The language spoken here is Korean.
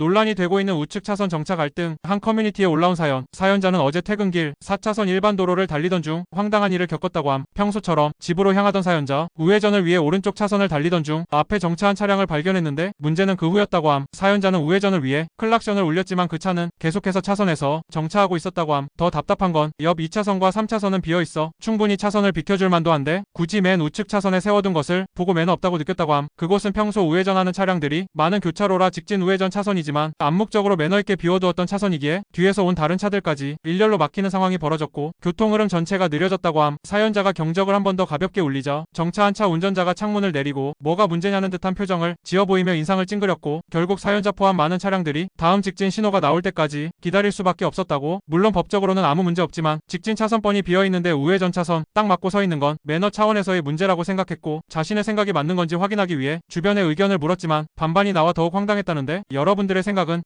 논란이 되고 있는 우측 차선 정차 갈등 한 커뮤니티에 올라온 사연. 사연자는 어제 퇴근길 4차선 일반 도로를 달리던 중 황당한 일을 겪었다고 함. 평소처럼 집으로 향하던 사연자 우회전을 위해 오른쪽 차선을 달리던 중 앞에 정차한 차량을 발견했는데 문제는 그 후였다고 함. 사연자는 우회전을 위해 클락션을 울렸지만 그 차는 계속해서 차선에서 정차하고 있었다고 함. 더 답답한 건 옆 2차선과 3차선은 비어있어 충분히 차선을 비켜줄 만도 한데 굳이 맨 우측 차선에 세워둔 것을 보고 매너 없다고 느꼈다고 함. 그곳은 평소 우회전하는 차량들이 많은 교차로라 직진 우회전 차선이지 만 암묵적으로 매너 있게 비워두었던 차선이기에 뒤에서 온 다른 차들까지 일렬로 막히는 상황이 벌어졌고 교통 흐름 전체가 느려졌다고 함 사연자가 경적을 한 번 더 가볍게 울리자 정차한 차 운전자가 창문을 내리고 뭐가 문제냐는 듯한 표정을 지어 보이며 인상을 찡그렸고 결국 사연자 포함 많은 차량들이 다음 직진 신호가 나올 때까지 기다릴 수밖에 없었다고 물론 법적으로는 아무 문제 없지만 직진 차선번이 비어 있는데 우회전 차선 딱 맞고 서 있는 건 매너 차원에서의 문제라고 생각했고 자신의 생각이 맞는 건지 확인하기 위해 주변의 의견을 물었지만 반반이 나와 더욱 황당했다는데 여러분들의 생각은